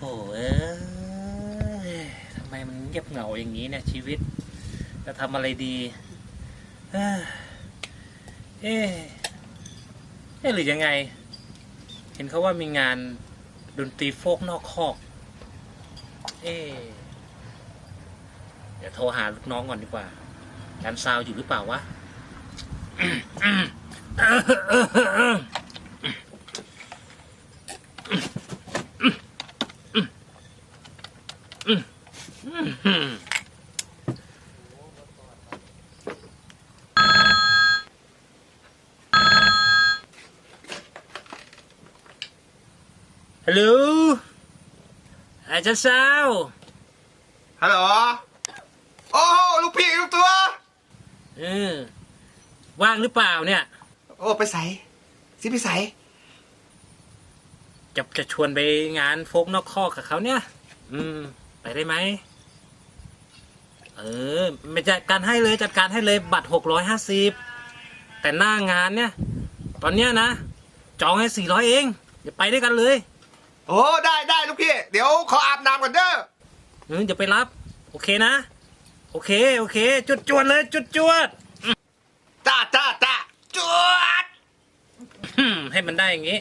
โอ้เอ้ยทำไมมันเงียบเหงาอย่างนี้เนี่ยชีวิต จะทำอะไรดี เอ้ยเอ๊ะเอ๊ะหรือยังไง เห็นเขาว่ามีงานดนตรีโฟกนอกคอก เอ๊ะเดี๋ยวโทรหาลูกน้องก่อนดีกว่าการซาวอยู่หรือเปล่าวะ ฮัลโหลอาจารย์สาวฮัลโหล โอ้ลูกพี่ลูกตัว เออ ว่างหรือเปล่าเนี่ย โอ้ ไปใส่สิไปใส่จะจะชวนไปงานโฟกนอกคอกกับเขาเนี่ย อืม ไปได้ไหมเออไม่จัดการให้เลยจัดการให้เลยบัตรหกร้อยห้าสิบแต่หน้างานเนี่ย ตอนเนี้ยนะ จองให้สี่ร้อยเองเดี๋ยวไปด้วยกันเลยโอ้ได้ได้ลูกพี่ เดี๋ยวขออาบน้ำก่อนเด้อเออเดี๋ยวไปรับ โอเคนะ โอเคโอเค จุดจวดเลยจุดจวดจ้าจ้าจ้าจวดอืมให้มันได้อย่างงี้